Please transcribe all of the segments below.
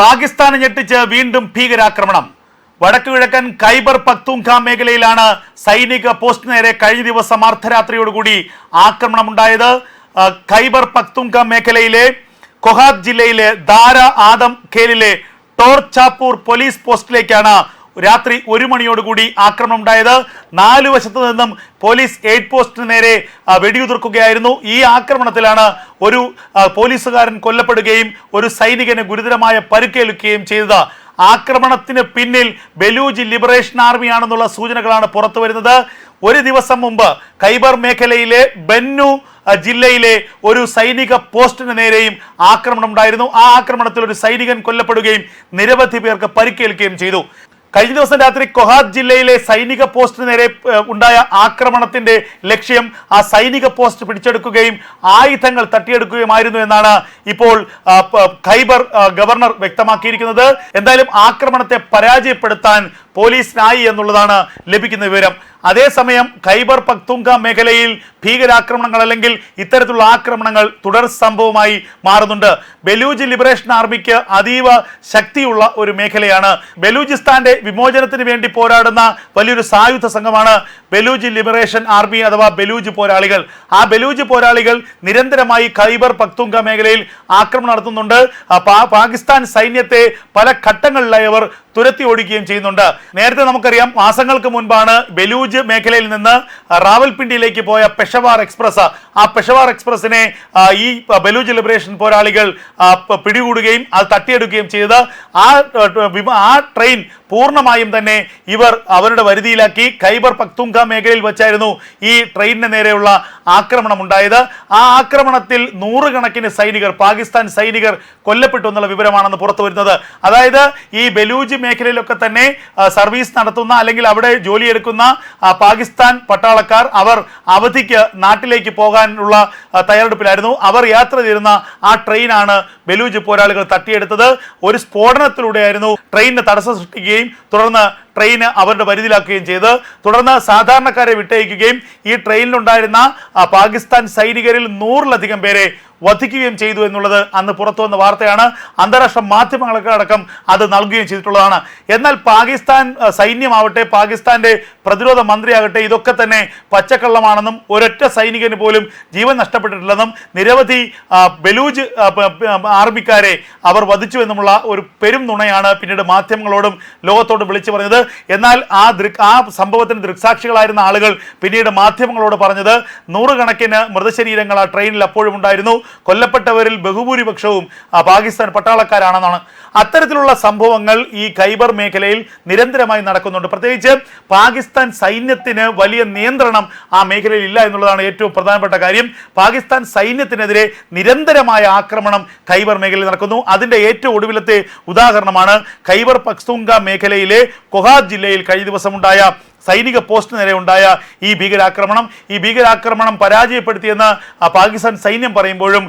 പാകിസ്ഥാനെ ഞെട്ടിച്ച് വീണ്ടും ഭീകരാക്രമണം. വടക്കു കിഴക്കൻ ഖൈബർ പക്തൂങ്ക മേഖലയിലാണ് സൈനിക പോസ്റ്റ് നേരെ കഴിഞ്ഞ ദിവസം അർദ്ധരാത്രിയോടുകൂടി ആക്രമണം ഉണ്ടായത് ആ, ഖൈബർ പക്തൂങ്ക മേഖലയിലെ കൊഹാദ് ജില്ലയിലെ ദാര ആദം ഖേലിലെ ടോർച്ചാപ്പൂർ പോലീസ് പോസ്റ്റിലേക്കാണ് രാത്രി ഒരു മണിയോടുകൂടി ആക്രമണം ഉണ്ടായത് നാല് വശത്തു നിന്നും പോലീസ് എയ്ഡ് പോസ്റ്റിന് നേരെ വെടിയുതിർക്കുകയായിരുന്നു. ഈ ആക്രമണത്തിലാണ് ഒരു പോലീസുകാരൻ കൊല്ലപ്പെടുകയും ഒരു സൈനികന് ഗുരുതരമായ പരുക്കേൽക്കുകയും ചെയ്തത്. ആക്രമണത്തിന് പിന്നിൽ ബലൂജ് ലിബറേഷൻ ആർമിയാണെന്നുള്ള സൂചനകളാണ് പുറത്തു വരുന്നത്. ഒരു ദിവസം മുമ്പ് ഖൈബർ മേഖലയിലെ ബന്നു ജില്ലയിലെ ഒരു സൈനിക പോസ്റ്റിന് നേരെയും ആക്രമണം ഉണ്ടായിരുന്നു ആ ആക്രമണത്തിൽ ഒരു സൈനികൻ കൊല്ലപ്പെടുകയും നിരവധി പേർക്ക് പരിക്കേൽക്കുകയും ചെയ്തു. കഴിഞ്ഞ ദിവസം രാത്രി കൊഹാദ് ജില്ലയിലെ സൈനിക പോസ്റ്റിന് നേരെ ഉണ്ടായ ആക്രമണത്തിന്റെ ലക്ഷ്യം ആ സൈനിക പോസ്റ്റ് പിടിച്ചെടുക്കുകയും ആയുധങ്ങൾ തട്ടിയെടുക്കുകയുമായിരുന്നു എന്നാണ് ഇപ്പോൾ ഖൈബർ ഗവർണർ വ്യക്തമാക്കിയിരിക്കുന്നത്. എന്തായാലും ആക്രമണത്തെ പരാജയപ്പെടുത്താൻ പോലീസിനായി എന്നുള്ളതാണ് ലഭിക്കുന്ന വിവരം. അതേസമയം ഖൈബർ പക്തുങ്ക മേഖലയിൽ ഭീകരാക്രമണങ്ങൾ അല്ലെങ്കിൽ ഇത്തരത്തിലുള്ള ആക്രമണങ്ങൾ തുടർ സംഭവമായി മാറുന്നുണ്ട്. ബലൂജ് ലിബറേഷൻ ആർമിക്ക് അതീവ ശക്തിയുള്ള ഒരു മേഖലയാണ്. ബലൂചിസ്ഥാന്റെ വിമോചനത്തിന് വേണ്ടി പോരാടുന്ന വലിയൊരു സായുധ സംഘമാണ് ബലൂജ് ലിബറേഷൻ ആർമി അഥവാ ബലൂജ് പോരാളികൾ. ആ ബലൂജ് പോരാളികൾ നിരന്തരമായി ഖൈബർ പക്തുങ്ക മേഖലയിൽ ആക്രമണം നടത്തുന്നുണ്ട്. പാകിസ്ഥാൻ സൈന്യത്തെ പല ഘട്ടങ്ങളിലായി അവർ തുരത്തി ഓടിക്കുകയും ചെയ്യുന്നുണ്ട്. നേരത്തെ നമുക്കറിയാം മാസങ്ങൾക്ക് മുൻപാണ് ബലൂജ് മേഖലയിൽ നിന്ന് റാവൽപിണ്ടിയിലേക്ക് പോയ പെഷവാർ എക്സ്പ്രസ്. ആ പെഷവാർ എക്സ്പ്രസിനെ ഈ ബലൂജ് ലിബറേഷൻ പോരാളികൾ പിടികൂടുകയും അത് തട്ടിയെടുക്കുകയും ചെയ്ത് ആ ആ, ട്രെയിൻ പൂർണമായും തന്നെ ഇവർ അവരുടെ വരുതിയിലാക്കി ഖൈബർ പക്തുങ്ക മേഖലയിൽ വെച്ചായിരുന്നു ഈ ട്രെയിനിന് നേരെയുള്ള ആക്രമണം ഉണ്ടായത് ആ ആക്രമണത്തിൽ നൂറുകണക്കിന് സൈനികർ പാകിസ്ഥാൻ സൈനികർ കൊല്ലപ്പെട്ടു എന്നുള്ള വിവരമാണെന്ന് പുറത്തു വരുന്നത്. അതായത് ഈ ബലൂജ് മേഖലയിലൊക്കെ തന്നെ സർവീസ് നടത്തുന്ന അല്ലെങ്കിൽ അവിടെ ജോലിയെടുക്കുന്ന പാകിസ്ഥാൻ പട്ടാളക്കാർ അവർ അവധിക്ക് നാട്ടിലേക്ക് പോകാനുള്ള തയ്യാറെടുപ്പിലായിരുന്നു. അവർ യാത്ര ചെയ്തിരുന്ന ആ ട്രെയിനാണ് ബലൂജ് പോരാളികൾ തട്ടിയെടുത്തത്. ഒരു സ്ഫോടനത്തിലൂടെയായിരുന്നു ട്രെയിനിന് തടസ്സം സൃഷ്ടിക്കുകയും തുടർന്ന് ട്രെയിൻ അവരുടെ പരിധിയിലാക്കുകയും ചെയ്ത് തുടർന്ന് സാധാരണക്കാരെ വിട്ടയക്കുകയും ഈ ട്രെയിനിലുണ്ടായിരുന്ന പാകിസ്ഥാൻ സൈനികരിൽ നൂറിലധികം പേരെ വധിക്കുകയും ചെയ്തു എന്നുള്ളത് അന്ന് പുറത്തു വന്ന വാർത്തയാണ്. അന്താരാഷ്ട്ര മാധ്യമങ്ങളൊക്കെ അടക്കം അത് നൽകുകയും ചെയ്തിട്ടുള്ളതാണ്. എന്നാൽ പാകിസ്ഥാൻ സൈന്യമാവട്ടെ പാകിസ്ഥാന്റെ പ്രതിരോധ മന്ത്രിയാകട്ടെ ഇതൊക്കെ തന്നെ പച്ചക്കള്ളമാണെന്നും ഒരൊറ്റ സൈനികന് പോലും ജീവൻ നഷ്ടപ്പെട്ടിട്ടില്ലെന്നും നിരവധി ബലൂജ് ആർമിക്കാരെ അവർ വധിച്ചു എന്നുമുള്ള ഒരു പെരും നുണയാണ് പിന്നീട് മാധ്യമങ്ങളോടും ലോകത്തോടും വിളിച്ചു പറഞ്ഞത്. എന്നാൽ ആ ദൃക് ആ സംഭവത്തിന് ദൃക്സാക്ഷികളായിരുന്ന ആളുകൾ പിന്നീട് മാധ്യമങ്ങളോട് പറഞ്ഞത് നൂറുകണക്കിന് മൃതശരീരങ്ങൾ ആ ട്രെയിനിൽ അപ്പോഴും ഉണ്ടായിരുന്നു. കൊല്ലപ്പെട്ടവരിൽ ബഹുഭൂരിപക്ഷവും പാകിസ്ഥാൻ പട്ടാളക്കാരാണെന്നാണ്. അത്തരത്തിലുള്ള സംഭവങ്ങൾ ഈ ഖൈബർ മേഖലയിൽ നിരന്തരമായി നടക്കുന്നുണ്ട്. പ്രത്യേകിച്ച് പാകിസ്ഥാൻ സൈന്യത്തിന് വലിയ നിയന്ത്രണം ആ മേഖലയിൽ ഇല്ല എന്നുള്ളതാണ് ഏറ്റവും പ്രധാനപ്പെട്ട കാര്യം. പാകിസ്ഥാൻ സൈന്യത്തിനെതിരെ നിരന്തരമായ ആക്രമണം ഖൈബർ മേഖലയിൽ നടക്കുന്നു. അതിന്റെ ഏറ്റവും ഒടുവിലത്തെ ഉദാഹരണമാണ് ഖൈബർ പക്തൂങ്ക മേഖലയിലെ കൊഹാദ് ജില്ലയിൽ കഴിഞ്ഞ ദിവസമുണ്ടായ സൈനിക പോസ്റ്റ് നേരെ ഉണ്ടായ ഈ ഭീകരാക്രമണം ഈ ഭീകരാക്രമണം പരാജയപ്പെടുത്തിയെന്ന് പാകിസ്ഥാൻ സൈന്യം പറയുമ്പോഴും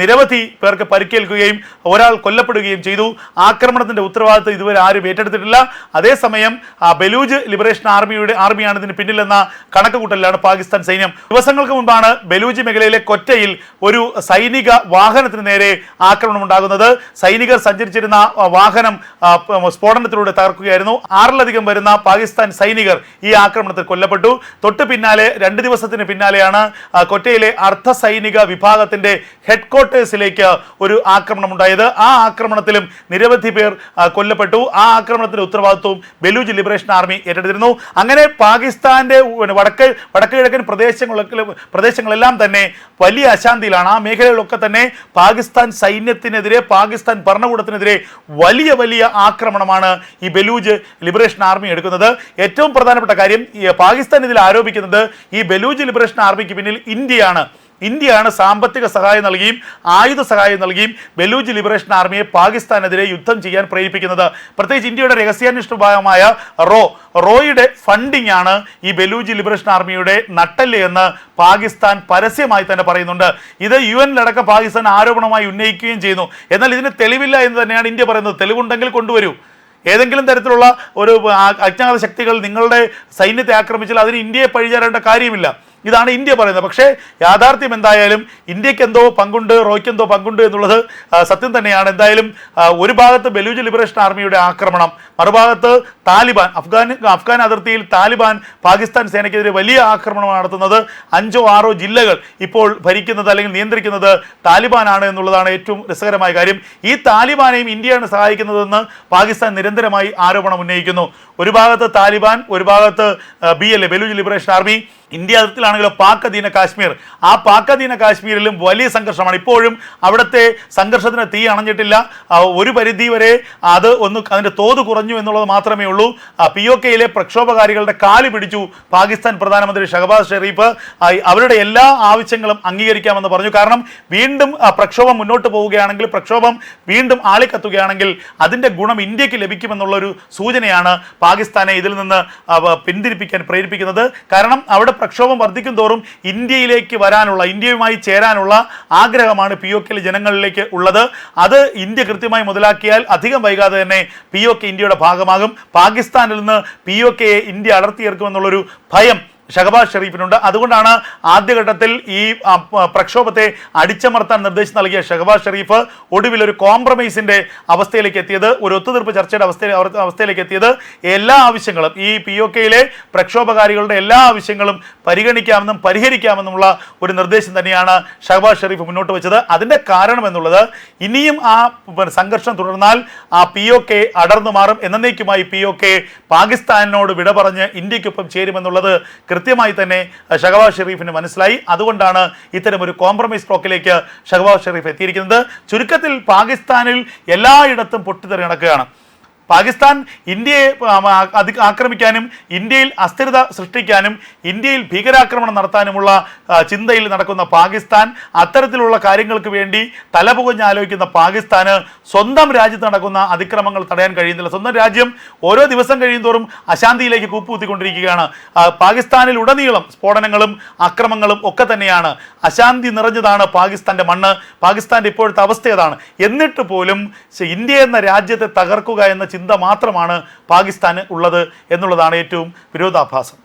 നിരവധി പേർക്ക് പരിക്കേൽക്കുകയും ഒരാൾ കൊല്ലപ്പെടുകയും ചെയ്തു. ആക്രമണത്തിന്റെ ഉത്തരവാദിത്വം ഇതുവരെ ആരും ഏറ്റെടുത്തിട്ടില്ല. അതേസമയം ബലൂജ് ലിബറേഷൻ ആർമിയുടെ ആർമിയാണ് ഇതിന് പിന്നിലെന്ന കണക്കുകൂട്ടലിലാണ് പാകിസ്ഥാൻ സൈന്യം. ദിവസങ്ങൾക്ക് മുൻപാണ് ബലൂജ് മേഖലയിലെ കൊറ്റയിൽ ഒരു സൈനിക വാഹനത്തിന് നേരെ ആക്രമണം ഉണ്ടാകുന്നത്. സൈനികർ സഞ്ചരിച്ചിരുന്ന വാഹനം സ്ഫോടനത്തിലൂടെ തകർക്കുകയായിരുന്നു. ആറിലധികം വരുന്ന പാകിസ്ഥാൻ സൈനികർ ഈ ആക്രമണത്തിൽ കൊല്ലപ്പെട്ടു. തൊട്ട് പിന്നാലെ രണ്ട് ദിവസത്തിന് പിന്നാലെയാണ് കൊറ്റയിലെ അർദ്ധ സൈനിക വിഭാഗത്തിന്റെ ഹെഡ്ക്വാർട്ടേഴ്സിലേക്ക് ഒരു ആക്രമണം ഉണ്ടായത്. ആ ആക്രമണത്തിലും നിരവധി പേർ കൊല്ലപ്പെട്ടു. ആ ആക്രമണത്തിന്റെ ഉത്തരവാദിത്വവും ബലൂജ് ലിബറേഷൻ ആർമി ഏറ്റെടുത്തിരുന്നു. അങ്ങനെ പാകിസ്ഥാന്റെ വടക്ക് വടക്ക് കിഴക്കൻ പ്രദേശങ്ങളൊക്കെ പ്രദേശങ്ങളെല്ലാം തന്നെ വലിയ അശാന്തിയിലാണ്. ആ മേഖലകളിലൊക്കെ തന്നെ പാകിസ്ഥാൻ സൈന്യത്തിനെതിരെ പാകിസ്ഥാൻ ഭരണകൂടത്തിനെതിരെ വലിയ വലിയ ആക്രമണമാണ് ഈ ബലൂജ് ലിബറേഷൻ ആർമി എടുക്കുന്നത്. ഏറ്റവും പ്രധാനപ്പെട്ട കാര്യം പാകിസ്ഥാൻ ഇതിൽ ആരോപിക്കുന്നത് ഈ ബലൂജ് ലിബറേഷൻ ആർമിക്ക് പിന്നിൽ ഇന്ത്യയാണ്. ഇന്ത്യയാണ് സാമ്പത്തിക സഹായം നൽകിയും ആയുധ സഹായം നൽകിയും ബലൂജ് ലിബറേഷൻ ആർമിയെ പാകിസ്ഥാനെതിരെ യുദ്ധം ചെയ്യാൻ പ്രേരിപ്പിക്കുന്നത്. പ്രത്യേകിച്ച് ഇന്ത്യയുടെ രഹസ്യാന്വേഷണ വിഭാഗമായ റോ റോയുടെ ഫണ്ടിംഗ് ആണ് ഈ ബലൂജ് ലിബറേഷൻ ആർമിയുടെ നട്ടൽ എന്ന് പാകിസ്ഥാൻ പരസ്യമായി തന്നെ പറയുന്നുണ്ട്. ഇത് യു എന്നിലടക്കം പാകിസ്ഥാൻ ആരോപണമായി ഉന്നയിക്കുകയും ചെയ്യുന്നു. എന്നാൽ ഇതിന് തെളിവില്ല എന്ന് തന്നെയാണ് ഇന്ത്യ പറയുന്നത്. തെളിവുണ്ടെങ്കിൽ കൊണ്ടുവരൂ. ഏതെങ്കിലും തരത്തിലുള്ള ഒരു അജ്ഞാത ശക്തികൾ നിങ്ങളുടെ സൈന്യത്തെ ആക്രമിച്ചാൽ അതിന് ഇന്ത്യയെ പഴിചാരേണ്ട കാര്യമില്ല. ഇതാണ് ഇന്ത്യ പറയുന്നത്. പക്ഷേ യാഥാർത്ഥ്യം എന്തായാലും ഇന്ത്യയ്ക്ക് എന്തോ പങ്കുണ്ട് റോയ്ക്ക് എന്തോ പങ്കുണ്ട് എന്നുള്ളത് സത്യം തന്നെയാണ്. എന്തായാലും ഒരു ഭാഗത്ത് ബലൂജ് ലിബറേഷൻ ആർമിയുടെ ആക്രമണം മറുഭാഗത്ത് താലിബാൻ അഫ്ഗാൻ അഫ്ഗാൻ അതിർത്തിയിൽ താലിബാൻ പാകിസ്ഥാൻ സേനയ്ക്കെതിരെ വലിയ ആക്രമണം നടത്തുന്നത് അഞ്ചോ ആറോ ജില്ലകൾ ഇപ്പോൾ ഭരിക്കുന്നത് അല്ലെങ്കിൽ നിയന്ത്രിക്കുന്നത് താലിബാനാണ് എന്നുള്ളതാണ് ഏറ്റവും രസകരമായ കാര്യം. ഈ താലിബാനെയും ഇന്ത്യയാണ് സഹായിക്കുന്നതെന്ന് പാകിസ്ഥാൻ നിരന്തരമായി ആരോപണം ഉന്നയിക്കുന്നു. ഒരു ഭാഗത്ത് താലിബാൻ ഒരു ഭാഗത്ത് B L A Baloch liberation army India അതിർത്തിയിലാണെങ്കിലോ Pak Kashmir. ആ പാക് അധീന കാശ്മീരിലും വലിയ സംഘർഷമാണ്. ഇപ്പോഴും അവിടുത്തെ സംഘർഷത്തിന് തീ അണഞ്ഞിട്ടില്ല. ഒരു പരിധി വരെ അത് ഒന്ന് അതിന്റെ തോത് കുറഞ്ഞു എന്നുള്ളത് മാത്രമേ ഉള്ളൂ. പി ഒ കെയിലെ പ്രക്ഷോഭകാരികളുടെ കാൽ പിടിച്ചു പാകിസ്ഥാൻ പ്രധാനമന്ത്രി ഷഹബാസ് ഷെറീഫ് അവരുടെ എല്ലാ ആവശ്യങ്ങളും അംഗീകരിക്കാമെന്ന് പറഞ്ഞു. കാരണം വീണ്ടും പ്രക്ഷോഭം മുന്നോട്ട് പോവുകയാണെങ്കിൽ പ്രക്ഷോഭം വീണ്ടും ആളിക്കത്തുകയാണെങ്കിൽ അതിന്റെ ഗുണം ഇന്ത്യയ്ക്ക് ലഭിക്കുമെന്നുള്ളൊരു സൂചനയാണ് പാകിസ്ഥാനെ ഇതിൽ നിന്ന് പിന്തിരിപ്പിക്കാൻ പ്രേരിപ്പിക്കുന്നത്. കാരണം അവിടെ പ്രക്ഷോഭം വർദ്ധിക്കും തോറും ഇന്ത്യയിലേക്ക് വരാനുള്ള ഇന്ത്യയുമായി ചേരാനുള്ള ആഗ്രഹമാണ് പി ഒ കെയിലെ ജനങ്ങളിലേക്ക് ഉള്ളത്. അത് ഇന്ത്യ കൃത്യമായി മുതലാക്കിയാൽ അധികം വൈകാതെ തന്നെ പി ഒ കെ ഇന്ത്യയുടെ ഭാഗമാകും. പാകിസ്ഥാനിൽ നിന്ന് പി ഒ കെയെ ഇന്ത്യ അടർത്തിയേർക്കുമെന്നുള്ളൊരു ഭയം ഷഹബാസ് ഷെറീഫിനുണ്ട് അതുകൊണ്ടാണ് ആദ്യഘട്ടത്തിൽ ഈ പ്രക്ഷോഭത്തെ അടിച്ചമർത്താൻ നിർദ്ദേശം നൽകിയ ഷഹബാസ് ഷെറീഫ് ഒടുവിൽ ഒരു കോംപ്രമൈസിന്റെ അവസ്ഥയിലേക്ക് എത്തിയത് ഒരു ഒത്തുതീർപ്പ് ചർച്ചയുടെ അവസ്ഥ അവസ്ഥയിലേക്ക് എത്തിയത്. എല്ലാ ആവശ്യങ്ങളും ഈ പി ഒ കെയിലെ പ്രക്ഷോഭകാരികളുടെ എല്ലാ ആവശ്യങ്ങളും പരിഗണിക്കാമെന്നും പരിഹരിക്കാമെന്നുമുള്ള ഒരു നിർദ്ദേശം തന്നെയാണ് ഷഹബാസ് ഷെറീഫ് മുന്നോട്ട് വെച്ചത്. അതിന്റെ കാരണം എന്നുള്ളത് ഇനിയും ആ സംഘർഷം തുടർന്നാൽ ആ പി ഒ കെ അടർന്നു മാറും. എന്നേക്കുമായി പി ഒ കെ പാകിസ്ഥാനിനോട് വിട പറഞ്ഞ് ഇന്ത്യക്കൊപ്പം ചേരുമെന്നുള്ളത് കൃത്യമായി തന്നെ ഷഹബാസ് ഷെരീഫിന് മനസ്സിലായി. അതുകൊണ്ടാണ് ഇത്തരം ഒരു കോംപ്രമൈസ് ബ്ലോക്കിലേക്ക് ഷഹബാസ് ഷെരീഫ് എത്തിയിരിക്കുന്നത്. ചുരുക്കത്തിൽ പാകിസ്ഥാനിൽ എല്ലായിടത്തും പൊട്ടിത്തെറി നടക്കുകയാണ്. പാകിസ്ഥാൻ ഇന്ത്യയെ ആക്രമിക്കാനും ഇന്ത്യയിൽ അസ്ഥിരത സൃഷ്ടിക്കാനും ഇന്ത്യയിൽ ഭീകരാക്രമണം നടത്താനുമുള്ള ചിന്തയിൽ നടക്കുന്ന പാകിസ്ഥാൻ അത്തരത്തിലുള്ള കാര്യങ്ങൾക്ക് വേണ്ടി തലപുകഞ്ഞ് ആലോചിക്കുന്ന പാകിസ്ഥാന് സ്വന്തം രാജ്യത്ത് നടക്കുന്ന അതിക്രമങ്ങൾ തടയാൻ കഴിയുന്നില്ല. സ്വന്തം രാജ്യം ഓരോ ദിവസം കഴിയുന്തോറും അശാന്തിയിലേക്ക് കൂപ്പുകുത്തിക്കൊണ്ടിരിക്കുകയാണ്. പാകിസ്ഥാനിൽ ഉടനീളം സ്ഫോടനങ്ങളും അക്രമങ്ങളും ഒക്കെ തന്നെയാണ്. അശാന്തി നിറഞ്ഞതാണ് പാകിസ്ഥാന്റെ മണ്ണ്. പാകിസ്ഥാന്റെ ഇപ്പോഴത്തെ അവസ്ഥ ഏതാണ്? എന്നിട്ട് പോലും ഇന്ത്യ എന്ന രാജ്യത്തെ തകർക്കുക എന്ന ചിന്ത മാത്രമാണ് പാകിസ്ഥാന് ഉള്ളത് എന്നുള്ളതാണ് ഏറ്റവും വിരോധാഭാസം.